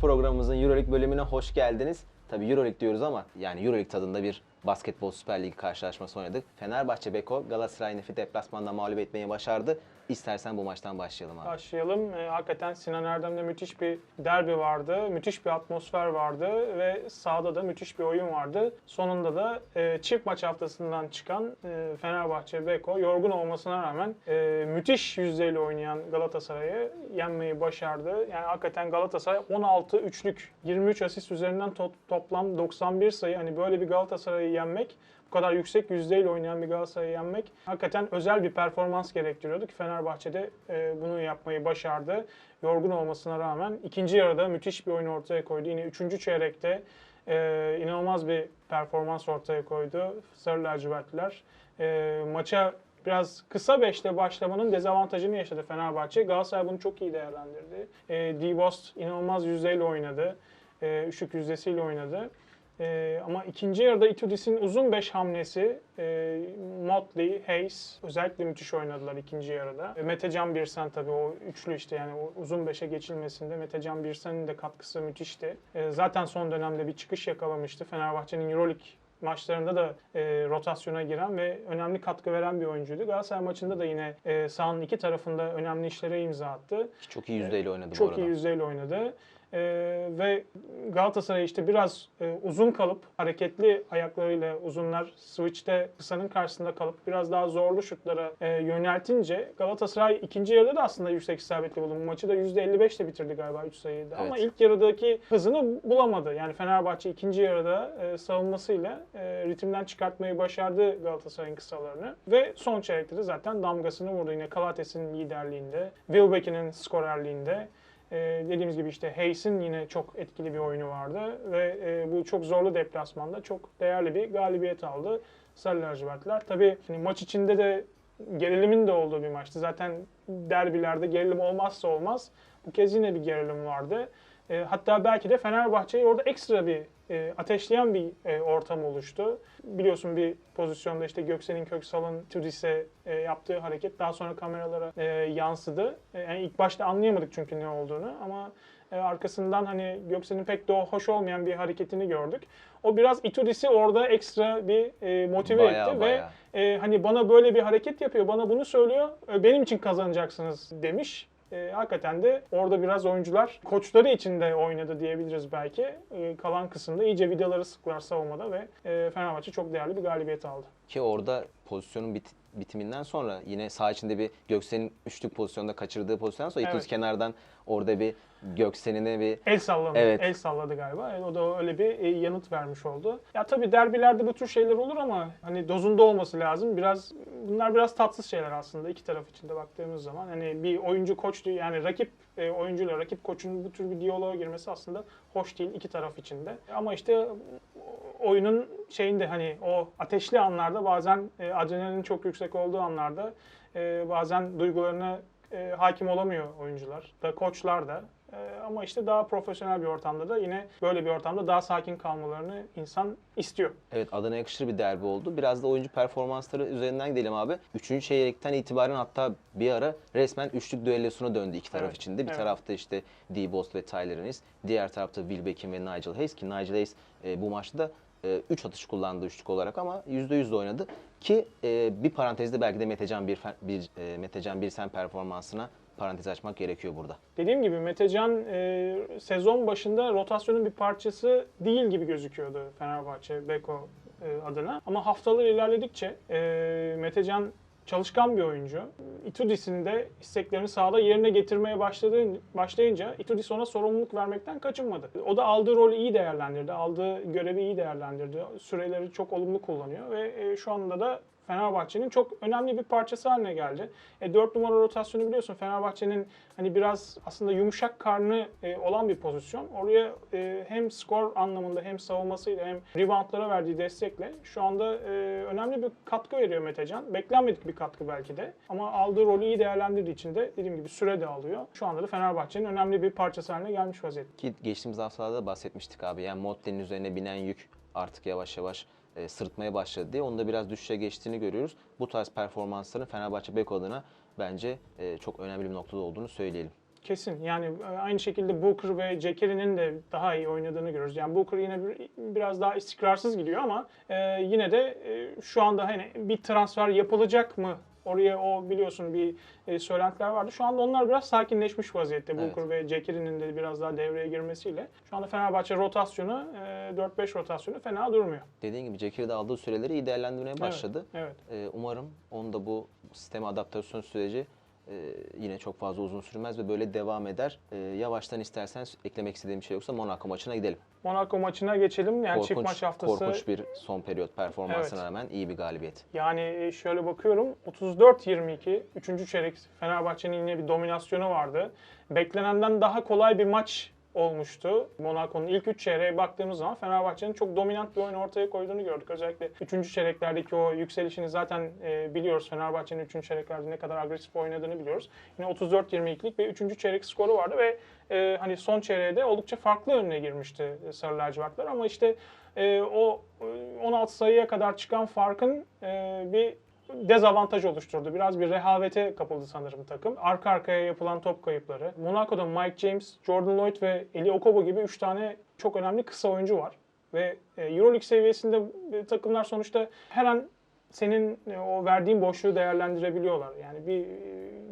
Programımızın Euroleague bölümüne hoş geldiniz. Tabii Euroleague diyoruz ama yani Euroleague tadında bir basketbol Süper Lig karşılaşması oynadık. Fenerbahçe Beko Galatasaray Nefi deplasmanda mağlup etmeyi başardı. İstersen bu maçtan başlayalım abi. Başlayalım. E, hakikaten Sinan Erdem'de müthiş bir derbi vardı. Müthiş bir atmosfer vardı ve sahada da müthiş bir oyun vardı. Sonunda da e, çift maç haftasından çıkan e, Fenerbahçe Beko yorgun olmasına rağmen e, müthiş yüzdeyle oynayan Galatasaray'ı yenmeyi başardı. Yani hakikaten Galatasaray 16 üçlük 23 asist üzerinden to- toplam 91 sayı. Hani böyle bir Galatasaray'ı yenmek bu kadar yüksek yüzdeyle oynayan bir Galatasaray'ı yenmek hakikaten özel bir performans gerektiriyordu ki Fenerbahçe'de e, bunu yapmayı başardı. Yorgun olmasına rağmen ikinci yarıda müthiş bir oyun ortaya koydu. Yine üçüncü çeyrekte e, inanılmaz bir performans ortaya koydu Sarı lacivertliler. E, maça biraz kısa beşte başlamanın dezavantajını yaşadı Fenerbahçe. Galatasaray bunu çok iyi değerlendirdi. E, D-Bost inanılmaz yüzdeyle oynadı. E, üçlük yüzdesiyle oynadı. Ee, ama ikinci yarıda Itudis'in uzun 5 hamlesi, e, Motley, Hayes özellikle müthiş oynadılar ikinci yarıda. E, Metecan Birsen tabii o üçlü işte yani o uzun 5'e geçilmesinde Metecan Birsen'in de katkısı müthişti. E, zaten son dönemde bir çıkış yakalamıştı. Fenerbahçe'nin Euroleague maçlarında da e, rotasyona giren ve önemli katkı veren bir oyuncuydu. Galatasaray maçında da yine e, sahanın iki tarafında önemli işlere imza attı. Çok iyi yüzdeyle oynadı bu Çok arada. iyi yüzdeyle oynadı. Ee, ve Galatasaray işte biraz e, uzun kalıp hareketli ayaklarıyla uzunlar switch'te kısanın karşısında kalıp biraz daha zorlu şutlara e, yöneltince Galatasaray ikinci yarıda da aslında yüksek isabetli bulundu. Maçı da %55 ile bitirdi galiba 3 sayıydı. Ama Evet. ilk yarıdaki hızını bulamadı. Yani Fenerbahçe ikinci yarıda e, savunmasıyla e, ritimden çıkartmayı başardı Galatasaray'ın kısalarını. Ve son çeyrekte de zaten damgasını vurdu. Yine Kalates'in liderliğinde, Wilbeck'in skorerliğinde. Ee, dediğimiz gibi işte Hayes'in yine çok etkili bir oyunu vardı ve e, bu çok zorlu deplasmanda çok değerli bir galibiyet aldı Sarı lacivertler. Tabii hani maç içinde de gerilimin de olduğu bir maçtı. Zaten derbilerde gerilim olmazsa olmaz. Bu kez yine bir gerilim vardı. E, hatta belki de Fenerbahçe'yi orada ekstra bir e, ateşleyen bir e, ortam oluştu. Biliyorsun bir pozisyonda işte Göksel'in Köksal'ın Tudis'e e, yaptığı hareket daha sonra kameralara e, yansıdı. E, yani ilk başta anlayamadık çünkü ne olduğunu ama e, arkasından hani Göksel'in pek de hoş olmayan bir hareketini gördük. O biraz Itudis'i orada ekstra bir e, motive Bayağı, etti bayağı. ve e, hani bana böyle bir hareket yapıyor, bana bunu söylüyor, e, benim için kazanacaksınız demiş. E, hakikaten de orada biraz oyuncular koçları için de oynadı diyebiliriz belki. E, kalan kısımda iyice vidaları sıklar savunmada ve e, Fenerbahçe çok değerli bir galibiyet aldı. Ki orada pozisyonun bit- bitiminden sonra yine sağ içinde bir Göksel'in üçlük pozisyonda kaçırdığı pozisyondan sonra Evet. İtudis kenardan orada bir Göksel'ine bir El salladı. Evet. El salladı galiba. Evet, o da öyle bir e, yanıt vermiş oldu. Ya tabii derbilerde bu tür şeyler olur ama hani dozunda olması lazım. Biraz bunlar biraz tatsız şeyler aslında iki taraf için de baktığımız zaman. Hani bir oyuncu koç yani rakip e, oyuncuyla rakip koçun bu tür bir diyaloğa girmesi aslında hoş değil iki taraf için de. Ama işte oyunun şeyinde hani o ateşli anlarda bazen e, adrenalin çok yüksek olduğu anlarda e, bazen duygularına e, hakim olamıyor oyuncular da koçlar da. E, ama işte daha profesyonel bir ortamda da yine böyle bir ortamda daha sakin kalmalarını insan istiyor. Evet adına yakışır bir derbi oldu. Biraz da oyuncu performansları üzerinden gidelim abi. Üçüncü çeyrekten itibaren hatta bir ara resmen üçlük düellosuna döndü iki taraf Evet, içinde. Bir evet. tarafta işte D. Bost ve Tyler Ennis. Diğer tarafta Will Beckham ve Nigel Hayes ki Nigel Hayes e, bu maçta da 3 atış kullandı üçlük olarak ama %100 de oynadı. Ki e, bir parantezde belki de Metecan bir, bir e, Metecan bir sen performansına parantez açmak gerekiyor burada. Dediğim gibi Metecan e, sezon başında rotasyonun bir parçası değil gibi gözüküyordu Fenerbahçe Beko e, adına. Ama haftalar ilerledikçe e, Metecan çalışkan bir oyuncu. Itudis'in de isteklerini sahada yerine getirmeye başladığı, başlayınca Itudis ona sorumluluk vermekten kaçınmadı. O da aldığı rolü iyi değerlendirdi, aldığı görevi iyi değerlendirdi. Süreleri çok olumlu kullanıyor ve e, şu anda da Fenerbahçe'nin çok önemli bir parçası haline geldi. E, 4 numara rotasyonu biliyorsun Fenerbahçe'nin hani biraz aslında yumuşak karnı e, olan bir pozisyon. Oraya e, hem skor anlamında hem savunmasıyla hem reboundlara verdiği destekle şu anda e, önemli bir katkı veriyor Metecan. Beklenmedik bir katkı belki de ama aldığı rolü iyi değerlendirdiği için de dediğim gibi süre de alıyor. Şu anda da Fenerbahçe'nin önemli bir parçası haline gelmiş vaziyette. Ki geçtiğimiz haftalarda da bahsetmiştik abi. Yani Motte'nin üzerine binen yük artık yavaş yavaş e, sırıtmaya başladı diye. Onda biraz düşüşe geçtiğini görüyoruz. Bu tarz performansların Fenerbahçe Beko adına bence e, çok önemli bir noktada olduğunu söyleyelim. Kesin. Yani e, aynı şekilde Booker ve Jekeri'nin de daha iyi oynadığını görüyoruz. Yani Booker yine bir, biraz daha istikrarsız gidiyor ama e, yine de e, şu anda hani bir transfer yapılacak mı? Oraya o biliyorsun bir e, söylentiler vardı. Şu anda onlar biraz sakinleşmiş vaziyette. Evet. Booker ve Jekeri'nin de biraz daha devreye girmesiyle. Şu anda Fenerbahçe rotasyonu, e, 4-5 rotasyonu fena durmuyor. Dediğin gibi Cekir'de aldığı süreleri iyi değerlendirmeye başladı. Evet. Ee, umarım onun da bu sisteme adaptasyon süreci e, yine çok fazla uzun sürmez ve böyle devam eder. E, yavaştan istersen eklemek istediğim bir şey yoksa Monaco maçına gidelim. Monaco maçına geçelim. Yani çift maç haftası. korkunç bir son periyot performansına Evet. rağmen iyi bir galibiyet. Yani e, şöyle bakıyorum 34-22 3. çeyrek Fenerbahçe'nin yine bir dominasyonu vardı. Beklenenden daha kolay bir maç olmuştu. Monaco'nun ilk 3 çeyreğe baktığımız zaman Fenerbahçe'nin çok dominant bir oyun ortaya koyduğunu gördük. Özellikle 3. çeyreklerdeki o yükselişini zaten e, biliyoruz. Fenerbahçe'nin 3. çeyreklerde ne kadar agresif oynadığını biliyoruz. Yine 34-22'lik bir 3. çeyrek skoru vardı ve e, hani son çeyreğe de oldukça farklı önüne girmişti e, Sarı Lacivertler ama işte e, o e, 16 sayıya kadar çıkan farkın e, bir dezavantaj oluşturdu. Biraz bir rehavete kapıldı sanırım takım. Arka arkaya yapılan top kayıpları. Monaco'da Mike James, Jordan Lloyd ve Eli Okobo gibi 3 tane çok önemli kısa oyuncu var. Ve e, Euroleague seviyesinde e, takımlar sonuçta her an senin e, o verdiğin boşluğu değerlendirebiliyorlar. Yani bir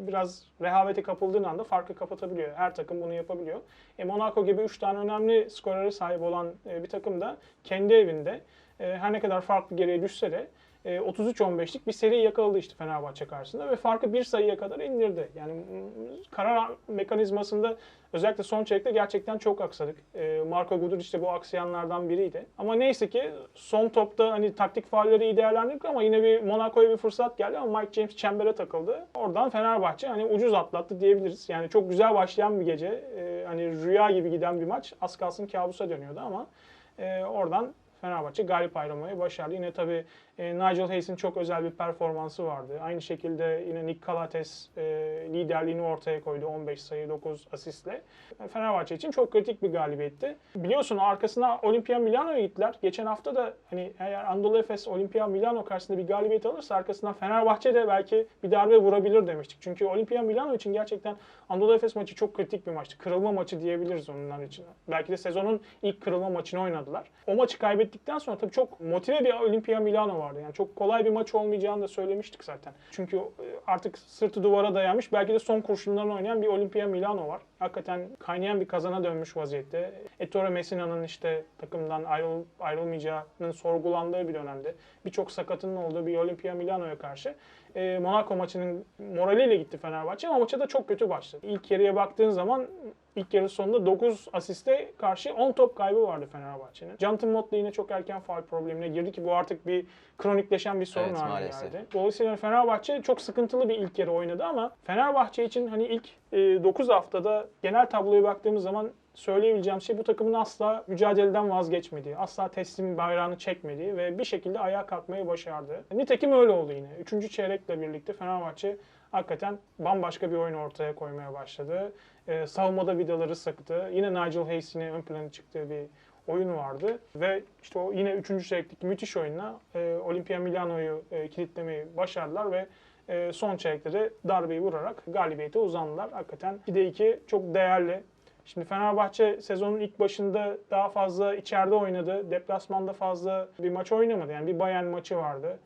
biraz rehavete kapıldığın anda farkı kapatabiliyor. Her takım bunu yapabiliyor. E, Monaco gibi 3 tane önemli skorere sahip olan bir takım da kendi evinde her ne kadar farklı geriye düşse de e, 33-15'lik bir seri yakaladı işte Fenerbahçe karşısında ve farkı bir sayıya kadar indirdi. Yani karar mekanizmasında özellikle son çeyrekte gerçekten çok aksadık. E, Marco Gudur işte bu aksayanlardan biriydi. Ama neyse ki son topta hani taktik faalleri iyi değerlendirdik ama yine bir Monaco'ya bir fırsat geldi ama Mike James çembere takıldı. Oradan Fenerbahçe hani ucuz atlattı diyebiliriz. Yani çok güzel başlayan bir gece. E, hani rüya gibi giden bir maç. Az kalsın kabusa dönüyordu ama e, oradan Fenerbahçe galip ayrılmayı başardı. Yine tabii e, Nigel Hayes'in çok özel bir performansı vardı. Aynı şekilde yine Nick Calates e, liderliğini ortaya koydu 15 sayı 9 asistle. E, Fenerbahçe için çok kritik bir galibiyetti. Biliyorsun arkasına Olimpia Milano'ya gittiler. Geçen hafta da hani eğer Anadolu Efes Olimpia Milano karşısında bir galibiyet alırsa arkasından Fenerbahçe de belki bir darbe vurabilir demiştik. Çünkü Olimpia Milano için gerçekten Anadolu Efes maçı çok kritik bir maçtı. Kırılma maçı diyebiliriz onlar için. Belki de sezonun ilk kırılma maçını oynadılar. O maçı kaybettikten sonra tabii çok motive bir Olimpia Milano vardı. Yani çok kolay bir maç olmayacağını da söylemiştik zaten. Çünkü e, artık sırtı duvara dayanmış belki de son kurşunlarını oynayan bir Olimpia Milano var. Hakikaten kaynayan bir kazana dönmüş vaziyette. Ettore Messina'nın işte takımdan ayrıl, ayrılmayacağının sorgulandığı bir dönemde birçok sakatının olduğu bir Olimpia Milano'ya karşı e, Monaco maçının moraliyle gitti Fenerbahçe ama maça da çok kötü başladı. İlk yarıya baktığın zaman ilk yarı sonunda 9 asiste karşı 10 top kaybı vardı Fenerbahçe'nin. Jonathan Motley yine çok erken faul problemine girdi ki bu artık bir kronikleşen bir sorun Evet, haline geldi. Dolayısıyla Fenerbahçe çok sıkıntılı bir ilk yarı oynadı ama Fenerbahçe için hani ilk 9 haftada genel tabloya baktığımız zaman söyleyebileceğim şey bu takımın asla mücadeleden vazgeçmediği, asla teslim bayrağını çekmediği ve bir şekilde ayağa kalkmayı başardı. Nitekim öyle oldu yine. Üçüncü çeyrekle birlikte Fenerbahçe hakikaten bambaşka bir oyun ortaya koymaya başladı. Ee, savunmada vidaları sıktı. Yine Nigel Hayes yine ön plana çıktığı bir oyun vardı. Ve işte o yine üçüncü çeyrekteki müthiş oyunla e, Olimpia Milano'yu e, kilitlemeyi başardılar ve e, son çeyrekte de darbeyi vurarak galibiyete uzandılar. Hakikaten 2'de 2 çok değerli. Şimdi Fenerbahçe sezonun ilk başında daha fazla içeride oynadı. Deplasmanda fazla bir maç oynamadı. Yani bir Bayern maçı vardı.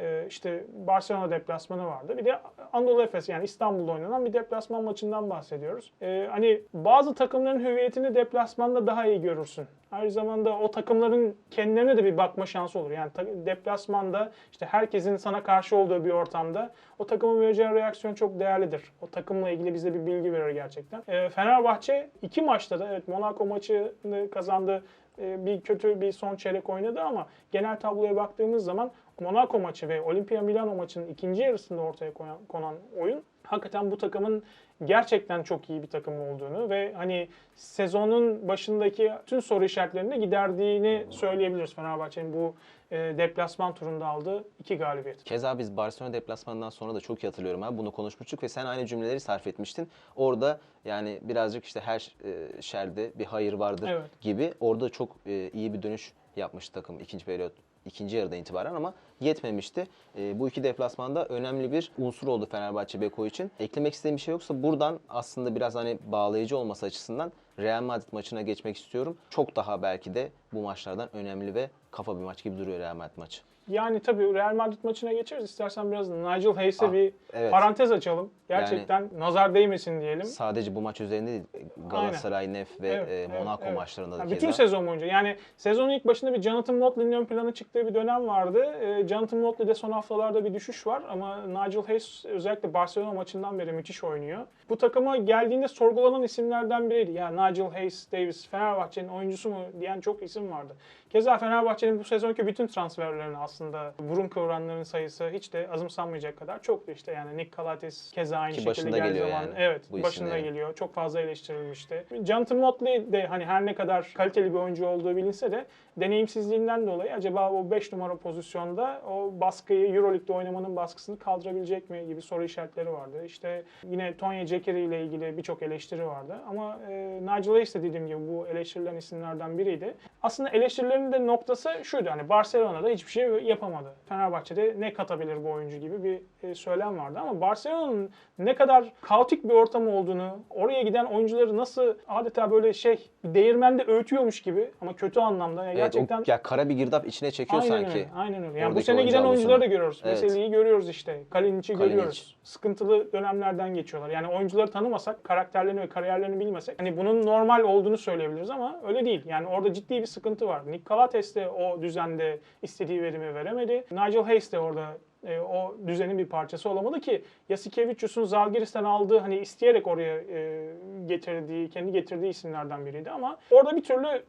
Ee, işte Barcelona deplasmanı vardı. Bir de Anadolu Efes yani İstanbul'da oynanan bir deplasman maçından bahsediyoruz. Ee, hani bazı takımların hüviyetini deplasmanda daha iyi görürsün. Aynı zamanda o takımların kendilerine de bir bakma şansı olur. Yani deplasmanda işte herkesin sana karşı olduğu bir ortamda o takımın vereceği reaksiyon çok değerlidir. O takımla ilgili bize bir bilgi verir gerçekten. Ee, Fenerbahçe iki maçta da evet Monaco maçını kazandı. Ee, bir kötü bir son çeyrek oynadı ama genel tabloya baktığımız zaman Monaco maçı ve Olimpia Milano maçının ikinci yarısında ortaya konan oyun hakikaten bu takımın gerçekten çok iyi bir takım olduğunu ve hani sezonun başındaki tüm soru işaretlerini de giderdiğini söyleyebiliriz Fenerbahçe'nin bu e, deplasman turunda aldığı iki galibiyet. Keza biz Barcelona deplasmanından sonra da çok iyi hatırlıyorum abi. Bunu konuşmuştuk ve sen aynı cümleleri sarf etmiştin. Orada yani birazcık işte her e, şerde bir hayır vardır Evet. gibi. Orada çok e, iyi bir dönüş yapmış takım ikinci periyot ikinci yarıdan itibaren ama yetmemişti. E, bu iki deplasmanda önemli bir unsur oldu Fenerbahçe Beko için. Eklemek istediğim bir şey yoksa buradan aslında biraz hani bağlayıcı olması açısından Real Madrid maçına geçmek istiyorum. Çok daha belki de bu maçlardan önemli ve kafa bir maç gibi duruyor Real Madrid maçı. Yani tabii Real Madrid maçına geçeriz. İstersen biraz Nigel Hayes'e Ah, bir evet. parantez açalım. Gerçekten nazar değmesin diyelim. Sadece bu maç üzerinde değil, Galatasaray, Nef ve Evet, e, Monaco evet. maçlarında da Ya keza. bütün sezon boyunca. Yani sezonun ilk başında bir Jonathan Motley'nin ön plana çıktığı bir dönem vardı. Ee, Jonathan Motley'de son haftalarda bir düşüş var ama Nigel Hayes özellikle Barcelona maçından beri müthiş oynuyor. Bu takıma geldiğinde sorgulanan isimlerden biriydi. Ya Nigel Hayes Davis Fenerbahçe'nin oyuncusu mu diyen çok isim vardı. Keza Fenerbahçe'nin bu sezonki bütün transferlerini aslında burun kıvıranların sayısı hiç de azımsanmayacak kadar çoktu işte. Yani Nick Calates keza aynı Ki şekilde geldiği zaman yani evet bu başında isimlerin. geliyor. Çok fazla eleştirilmişti. Jonathan Motley de hani her ne kadar kaliteli bir oyuncu olduğu bilinse de deneyimsizliğinden dolayı acaba o 5 numara pozisyonda o baskıyı Euroleague'de oynamanın baskısını kaldırabilecek mi gibi soru işaretleri vardı. İşte yine Tonya Cekeri ile ilgili birçok eleştiri vardı. Ama e, Nigel Hayes de dediğim gibi bu eleştirilen isimlerden biriydi. Aslında eleştirilerin de noktası şuydu hani Barcelona'da hiçbir şey yapamadı. Fenerbahçe'de ne katabilir bu oyuncu gibi bir e, söylem vardı ama Barcelona'nın ne kadar kaotik bir ortam olduğunu, oraya giden oyuncuları nasıl adeta böyle şey değirmende öğütüyormuş gibi ama kötü anlamda. Yani Evet, gerçekten o, ya kara bir girdap içine çekiyor aynen sanki. öyle. Aynen öyle. Yani bu sene giden oyuncuları da görüyoruz. Evet. Veseli'yi görüyoruz işte. Kalinic'i Kalinic. görüyoruz. Sıkıntılı dönemlerden geçiyorlar. Yani oyuncuları tanımasak, karakterlerini ve kariyerlerini bilmesek hani bunun normal olduğunu söyleyebiliriz ama öyle değil. Yani orada ciddi bir sıkıntı var. Nick Calates de o düzende istediği verimi veremedi. Nigel Hayes de orada e, o düzenin bir parçası olamadı ki Yasikevicius'un Zalgiris'ten aldığı hani isteyerek oraya e, getirdiği, kendi getirdiği isimlerden biriydi ama orada bir türlü e,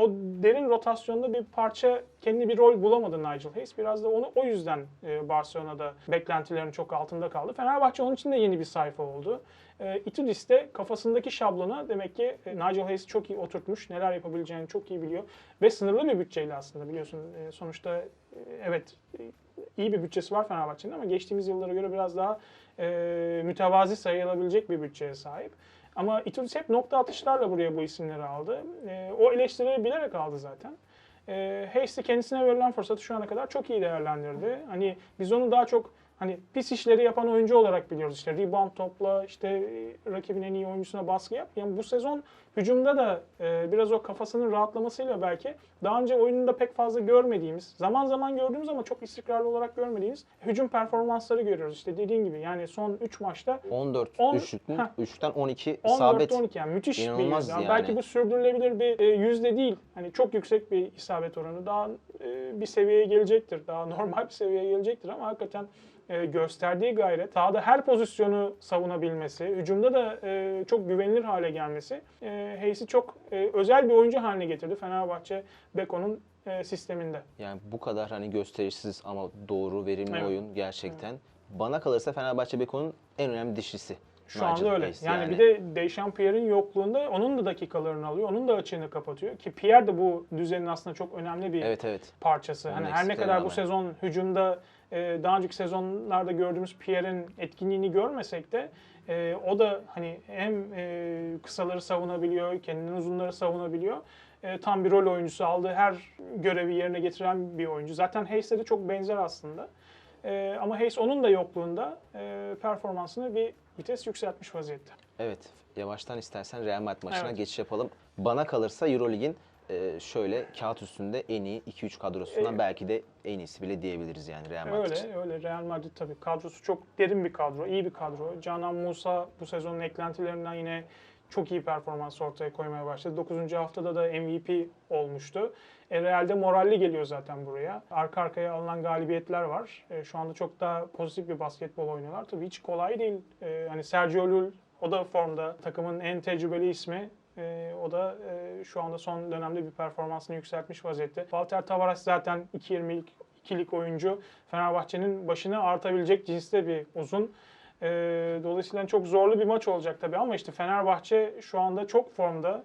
o derin rotasyonda bir parça kendi bir rol bulamadı Nigel Hayes. Biraz da onu o yüzden e, Barcelona'da beklentilerin çok altında kaldı. Fenerbahçe onun için de yeni bir sayfa oldu. E, Itudis de kafasındaki şablona demek ki e, Nigel Hayes çok iyi oturtmuş. Neler yapabileceğini çok iyi biliyor. Ve sınırlı bir bütçeyle aslında biliyorsun. E, sonuçta e, evet iyi bir bütçesi var Fenerbahçe'nin ama geçtiğimiz yıllara göre biraz daha e, mütevazi sayılabilecek bir bütçeye sahip. Ama Itudis hep nokta atışlarla buraya bu isimleri aldı. E, o eleştirileri bilerek aldı zaten. E, de kendisine verilen fırsatı şu ana kadar çok iyi değerlendirdi. Hani biz onu daha çok hani pis işleri yapan oyuncu olarak biliyoruz. İşte rebound topla, işte e, rakibin en iyi oyuncusuna baskı yap. Yani bu sezon hücumda da e, biraz o kafasının rahatlamasıyla belki daha önce oyununda pek fazla görmediğimiz, zaman zaman gördüğümüz ama çok istikrarlı olarak görmediğimiz hücum performansları görüyoruz. İşte dediğin gibi yani son 3 maçta 14 On- üçlükten, Heh. üçlükten 12 isabet. 14-12 yani müthiş bir yüzde. yani. Belki bu sürdürülebilir bir e, yüzde değil. Hani çok yüksek bir isabet oranı. Daha e, bir seviyeye gelecektir. Daha normal bir seviyeye gelecektir ama hakikaten e, gösterdiği gayret, sahada her pozisyonu savunabilmesi, hücumda da e, çok güvenilir hale gelmesi e, Hayes'i çok e, özel bir oyuncu haline getirdi Fenerbahçe Beko'nun e, sisteminde. Yani bu kadar hani gösterişsiz ama doğru, verimli Evet. oyun gerçekten. Bana kalırsa Fenerbahçe Beko'nun en önemli dişlisi. Şu Nigel anda öyle. Hayes Yani, bir de Dechampierre'in yokluğunda onun da dakikalarını alıyor. Onun da açığını kapatıyor. Ki Pierre de bu düzenin aslında çok önemli bir Evet evet. parçası. Onun Hani her ne kadar bu rağmen. sezon hücumda e, daha önceki sezonlarda gördüğümüz Pierre'in etkinliğini görmesek de e, o da hani hem e, kısaları savunabiliyor, kendinden uzunları savunabiliyor. E, tam bir rol oyuncusu aldığı her görevi yerine getiren bir oyuncu. Zaten Hayes'e de çok benzer aslında. E, ama Hayes onun da yokluğunda e, performansını bir vites yükseltmiş vaziyette. Evet. Yavaştan istersen Real Madrid maçına Evet. geçiş yapalım. Bana kalırsa Eurolig'in e, şöyle kağıt üstünde en iyi 2-3 kadrosundan E, belki de en iyisi bile diyebiliriz yani Real Madrid için. Öyle öyle Real Madrid tabii kadrosu çok derin bir kadro, iyi bir kadro. Canan Musa bu sezonun eklentilerinden yine çok iyi performans ortaya koymaya başladı. 9. haftada da MVP olmuştu. E, Real'de moralli geliyor zaten buraya. Arka arkaya alınan galibiyetler var. E, şu anda çok daha pozitif bir basketbol oynuyorlar. Tabii hiç kolay değil. E, hani Sergio Llull o da formda. Takımın en tecrübeli ismi. E, o da e, şu anda son dönemde bir performansını yükseltmiş vaziyette. Walter Tavares zaten 2.20'lik ikilik oyuncu. Fenerbahçe'nin başını artabilecek cinste bir uzun. Ee, dolayısıyla çok zorlu bir maç olacak tabii ama işte Fenerbahçe şu anda çok formda.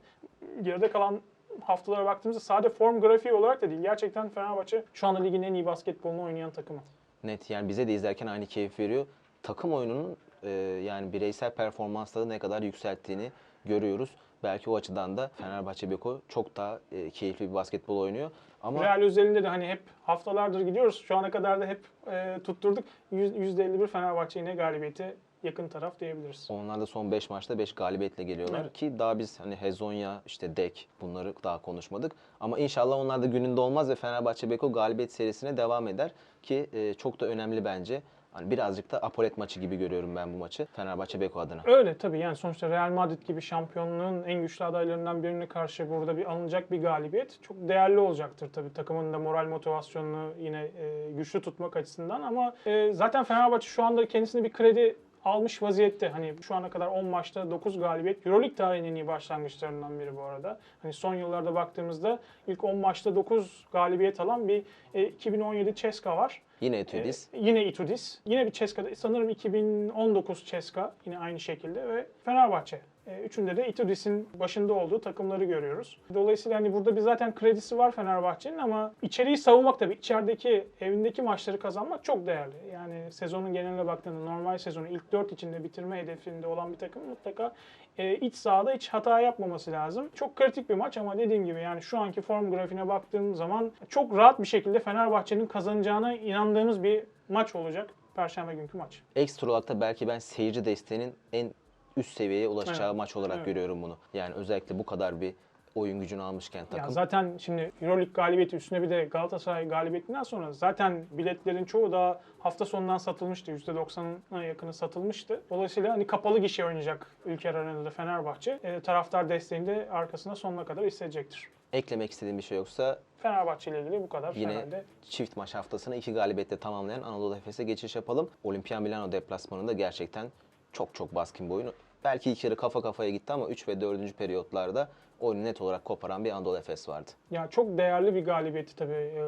Geride kalan haftalara baktığımızda sadece form grafiği olarak da değil. Gerçekten Fenerbahçe şu anda ligin en iyi basketbolunu oynayan takımı. Net yani bize de izlerken aynı keyif veriyor. Takım oyununun e, yani bireysel performansları ne kadar yükselttiğini görüyoruz. Belki o açıdan da Fenerbahçe Beko çok daha e, keyifli bir basketbol oynuyor. Ama Real özelinde de hani hep haftalardır gidiyoruz. Şu ana kadar da hep e, tutturduk. Yüz- %51 Fenerbahçe yine galibiyete yakın taraf diyebiliriz. onlar da son 5 maçta 5 galibiyetle geliyorlar Evet. ki daha biz hani Hezonya, işte Dek bunları daha konuşmadık. Ama inşallah onlar da gününde olmaz ve Fenerbahçe Beko galibiyet serisine devam eder ki e, çok da önemli bence. Hani birazcık da apolet maçı gibi görüyorum ben bu maçı Fenerbahçe Beko adına. Öyle tabii yani sonuçta Real Madrid gibi şampiyonluğun en güçlü adaylarından birine karşı burada bir alınacak bir galibiyet çok değerli olacaktır tabii. Takımın da moral motivasyonunu yine e, güçlü tutmak açısından ama e, zaten Fenerbahçe şu anda kendisine bir kredi almış vaziyette. Hani şu ana kadar 10 maçta 9 galibiyet. Euroleague tarihinin en iyi başlangıçlarından biri bu arada. Hani son yıllarda baktığımızda ilk 10 maçta 9 galibiyet alan bir e, 2017 Ceska var. Yine Etudis. Ee, yine Itudis. Yine bir Ceska'da sanırım 2019 Ceska yine aynı şekilde ve Fenerbahçe. Ee, Üçünde de Itudis'in başında olduğu takımları görüyoruz. Dolayısıyla hani burada bir zaten kredisi var Fenerbahçe'nin ama içeriği savunmak tabii içerideki evindeki maçları kazanmak çok değerli. Yani sezonun geneline baktığında normal sezonu ilk 4 içinde bitirme hedefinde olan bir takım mutlaka e, iç sahada hiç hata yapmaması lazım. Çok kritik bir maç ama dediğim gibi yani şu anki form grafiğine baktığım zaman çok rahat bir şekilde Fenerbahçe'nin kazanacağına inandığımız bir maç olacak. Perşembe günkü maç. Ekstra olarak da belki ben seyirci desteğinin en üst seviyeye ulaşacağı Evet. maç olarak Evet. görüyorum bunu. Yani özellikle bu kadar bir oyun gücünü almışken Ya takım. zaten şimdi Euroleague galibiyeti üstüne bir de Galatasaray galibiyetinden sonra zaten biletlerin çoğu da hafta sonundan satılmıştı. %90'a yakını satılmıştı. Dolayısıyla hani kapalı gişe oynayacak Ülker Arena'da Fenerbahçe. E, taraftar desteğini de arkasına sonuna kadar hissedecektir. Eklemek istediğim bir şey yoksa Fenerbahçe ile ilgili bu kadar. Yine Herhalde çift maç haftasını iki galibiyetle tamamlayan Anadolu Efes'e geçiş yapalım. Olimpia Milano deplasmanında gerçekten çok çok baskın bir oyun. Belki ilk yarı kafa kafaya gitti ama 3 ve 4. periyotlarda oyunu net olarak koparan bir Anadolu Efes vardı. Ya çok değerli bir galibiyeti tabii. Ee,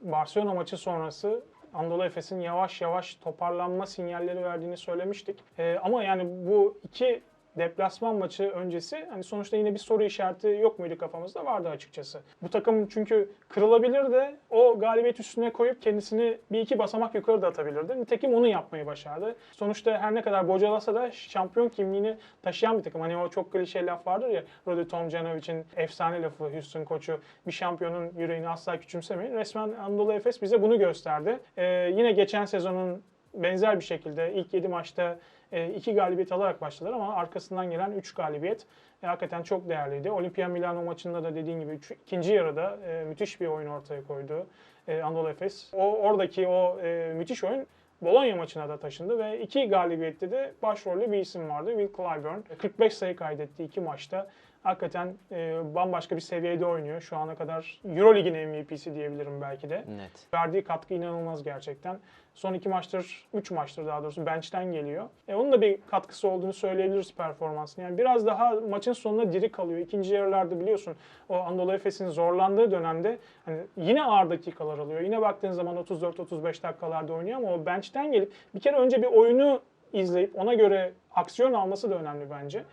Barcelona maçı sonrası Anadolu Efes'in yavaş yavaş toparlanma sinyalleri verdiğini söylemiştik. Ee, ama yani bu iki deplasman maçı öncesi hani sonuçta yine bir soru işareti yok muydu kafamızda? Vardı açıkçası. Bu takım çünkü kırılabilir de o galibiyet üstüne koyup kendisini bir iki basamak yukarı da atabilirdi. Nitekim onu yapmayı başardı. Sonuçta her ne kadar bocalasa da şampiyon kimliğini taşıyan bir takım. Hani o çok klişe laf vardır ya Rodi Tomjanovic'in efsane lafı Houston koçu bir şampiyonun yüreğini asla küçümsemeyin. Resmen Anadolu Efes bize bunu gösterdi. Ee, yine geçen sezonun benzer bir şekilde ilk 7 maçta e, galibiyet alarak başladılar ama arkasından gelen 3 galibiyet e, hakikaten çok değerliydi. Olimpia Milano maçında da dediğin gibi üç- ikinci yarıda e, müthiş bir oyun ortaya koydu e, Anadolu Efes. O oradaki o e, müthiş oyun Bologna maçına da taşındı ve iki galibiyette de başrollü bir isim vardı. Will Clyburn. 45 sayı kaydetti iki maçta. Hakikaten e, bambaşka bir seviyede oynuyor. Şu ana kadar Euroleague'in MVP'si diyebilirim belki de. Net. Verdiği katkı inanılmaz gerçekten. Son iki maçtır, üç maçtır daha doğrusu bench'ten geliyor. E, onun da bir katkısı olduğunu söyleyebiliriz performansına. Yani biraz daha maçın sonunda diri kalıyor. İkinci yarılarda biliyorsun o Anadolu Efes'in zorlandığı dönemde hani yine ağır dakikalar alıyor. Yine baktığın zaman 34-35 dakikalarda oynuyor ama o bench'ten gelip bir kere önce bir oyunu izleyip ona göre aksiyon alması da önemli bence.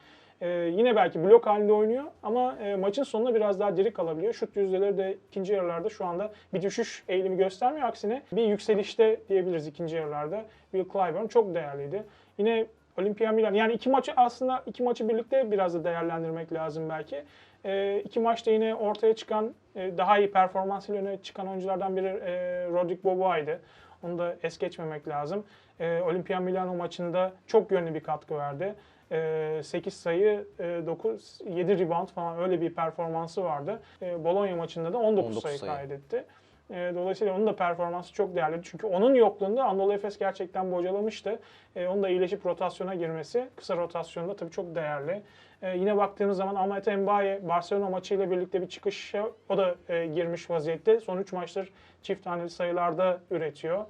Ee, yine belki blok halinde oynuyor ama e, maçın sonunda biraz daha diri kalabiliyor. Şut yüzdeleri de ikinci yarılarda şu anda bir düşüş eğilimi göstermiyor. Aksine bir yükselişte diyebiliriz ikinci yarılarda. Will Clyburn çok değerliydi. Yine Olimpia Milan yani iki maçı aslında iki maçı birlikte biraz da değerlendirmek lazım belki. E, iki maçta yine ortaya çıkan e, daha iyi performansıyla öne çıkan oyunculardan biri e, Rodrik Boboa'ydı. Onu da es geçmemek lazım. E, Olimpia Milano maçında çok yönlü bir katkı verdi. 8 sayı, 9, 7 rebound falan öyle bir performansı vardı. E, Bologna maçında da 19, 19 sayı, sayı. kaydetti. E, Dolayısıyla onun da performansı çok değerli. Çünkü onun yokluğunda Anadolu Efes gerçekten bocalamıştı. E, Onun da iyileşip rotasyona girmesi kısa rotasyonda tabii çok değerli. E, Yine baktığımız zaman Ahmet Mbaye Barcelona maçıyla birlikte bir çıkışa o da e, girmiş vaziyette. Son 3 maçtır çift taneli sayılarda üretiyor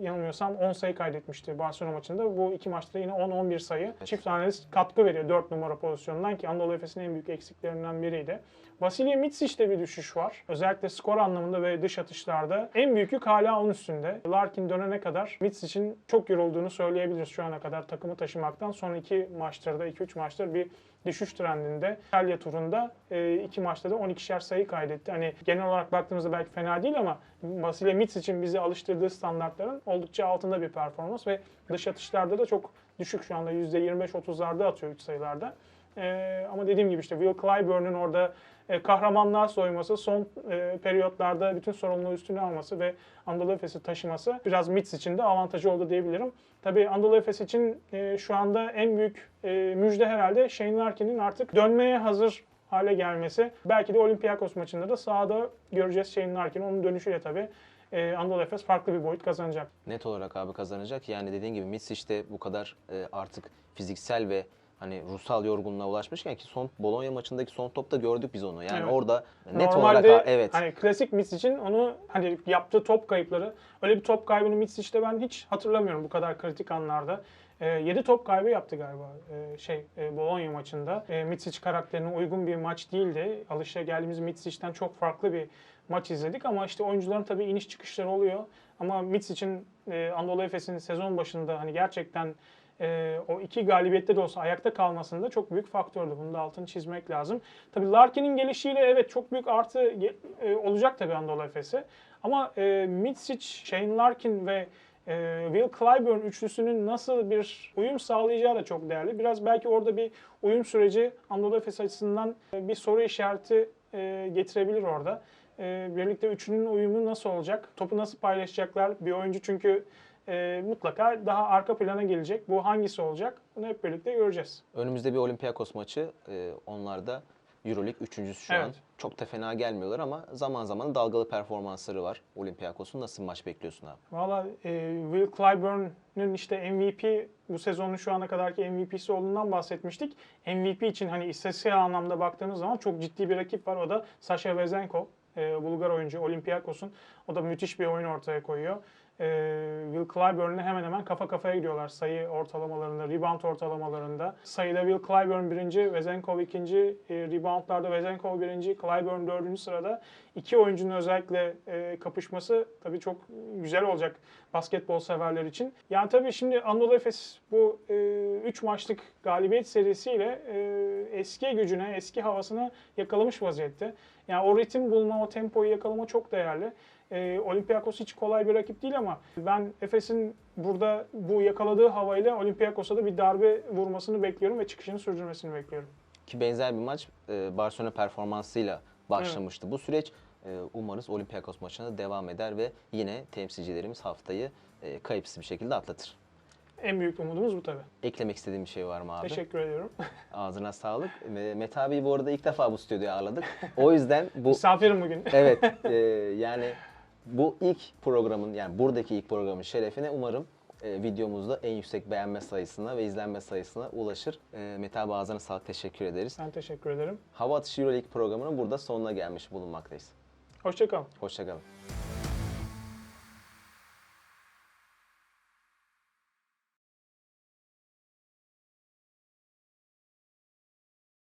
yanılmıyorsam 10 sayı kaydetmişti Barcelona maçında. Bu iki maçta yine 10-11 sayı. Çift taneli katkı veriyor 4 numara pozisyonundan ki Anadolu Efes'in en büyük eksiklerinden biriydi. Vasilya Mitsic'te bir düşüş var. Özellikle skor anlamında ve dış atışlarda. En büyük yük hala onun üstünde. Larkin dönene kadar Mitsic'in çok yorulduğunu söyleyebiliriz şu ana kadar takımı taşımaktan. Son iki maçtır da 2-3 maçtır bir düşüş trendinde. İtalya turunda e, iki maçta da 12'şer sayı kaydetti. Hani genel olarak baktığımızda belki fena değil ama Vasilya Mitsic'in bizi alıştırdığı standartların oldukça altında bir performans ve dış atışlarda da çok düşük şu anda %25-30'larda atıyor 3 sayılarda. E, ama dediğim gibi işte Will Clyburn'un orada e, kahramanlığa soyması, son e, periyotlarda bütün sorumluluğu üstüne alması ve Anadolu Efes'i taşıması biraz Mitz için de avantajı oldu diyebilirim. Tabii Anadolu Efes için e, şu anda en büyük e, müjde herhalde Shane Larkin'in artık dönmeye hazır hale gelmesi. Belki de Olympiakos maçında da sahada göreceğiz Shane Larkin. Onun dönüşüyle tabii e, Anadolu Efes farklı bir boyut kazanacak. Net olarak abi kazanacak. Yani dediğin gibi Mitsic de bu kadar e, artık fiziksel ve hani ruhsal yorgunluğa ulaşmışken ki son Bologna maçındaki son topta gördük biz onu. Yani Evet. orada net Normalde olarak evet. hani klasik Mitz için onu hani yaptığı top kayıpları öyle bir top kaybını Mitz işte ben hiç hatırlamıyorum bu kadar kritik anlarda. 7 top kaybı yaptı galiba e, şey e, Bologna maçında. E, Mitsic karakterine uygun bir maç değildi. Alışa geldiğimiz Mitsic'ten çok farklı bir maç izledik ama işte oyuncuların tabii iniş çıkışları oluyor. Ama Mitsic'in e, Anadolu Efes'in sezon başında hani gerçekten e, o iki galibiyette de olsa ayakta kalmasında çok büyük faktördü. Bunu da altını çizmek lazım. Tabii Larkin'in gelişiyle evet çok büyük artı e, olacak tabii Anadolu Efes'e. Ama e, Mitsic, Shane Larkin ve e, Will Clyburn üçlüsünün nasıl bir uyum sağlayacağı da çok değerli. Biraz belki orada bir uyum süreci Anadolu Efes açısından e, bir soru işareti e, getirebilir orada. E, birlikte üçlünün uyumu nasıl olacak? Topu nasıl paylaşacaklar? Bir oyuncu çünkü e, mutlaka daha arka plana gelecek. Bu hangisi olacak? Bunu hep birlikte göreceğiz. Önümüzde bir Olympiakos maçı. E, onlar da Euroleague üçüncüsü şu an. Evet. Çok da fena gelmiyorlar ama zaman zaman dalgalı performansları var Olympiakos'un. Nasıl maç bekliyorsun abi? Valla e, Will Clyburn'un işte MVP bu sezonun şu ana kadarki MVP'si olduğundan bahsetmiştik. MVP için hani istatistiksel anlamda baktığımız zaman çok ciddi bir rakip var. O da Sasha Vezenkov, e, Bulgar oyuncu Olympiakos'un. O da müthiş bir oyun ortaya koyuyor. E, Will Clyburn'le hemen hemen kafa kafaya gidiyorlar sayı ortalamalarında, rebound ortalamalarında. Sayıda Will Clyburn birinci, Vezenkov ikinci, e, reboundlarda Vezenkov birinci, Clyburn dördüncü sırada. İki oyuncunun özellikle e, kapışması tabii çok güzel olacak basketbol severler için. Yani tabii şimdi Anadolu Efes bu 3 maçlık galibiyet serisiyle e, eski gücüne, eski havasına yakalamış vaziyette. Yani o ritim bulma, o tempoyu yakalama çok değerli. E, Olympiakos hiç kolay bir rakip değil ama ben Efes'in burada bu yakaladığı havayla Olympiakos'a da bir darbe vurmasını bekliyorum ve çıkışını sürdürmesini bekliyorum. Ki benzer bir maç e, Barcelona performansıyla başlamıştı. Bu süreç e, umarız Olympiakos maçına devam eder ve yine temsilcilerimiz haftayı e, kayıpsız bir şekilde atlatır. En büyük umudumuz bu tabii. Eklemek istediğim bir şey var mı abi? Teşekkür ediyorum. Ağzına sağlık. Me- Mete abiyi bu arada ilk defa bu stüdyoya ağırladık. O yüzden bu Misafirim bugün. evet e, yani bu ilk programın yani buradaki ilk programın şerefine umarım e, videomuzda en yüksek beğenme sayısına ve izlenme sayısına ulaşır. E, Mete abi ağzına sağlık teşekkür ederiz. Ben teşekkür ederim. Hava Atışı Euroleague programının burada sonuna gelmiş bulunmaktayız. Hoşçakalın. Hoşçakalın.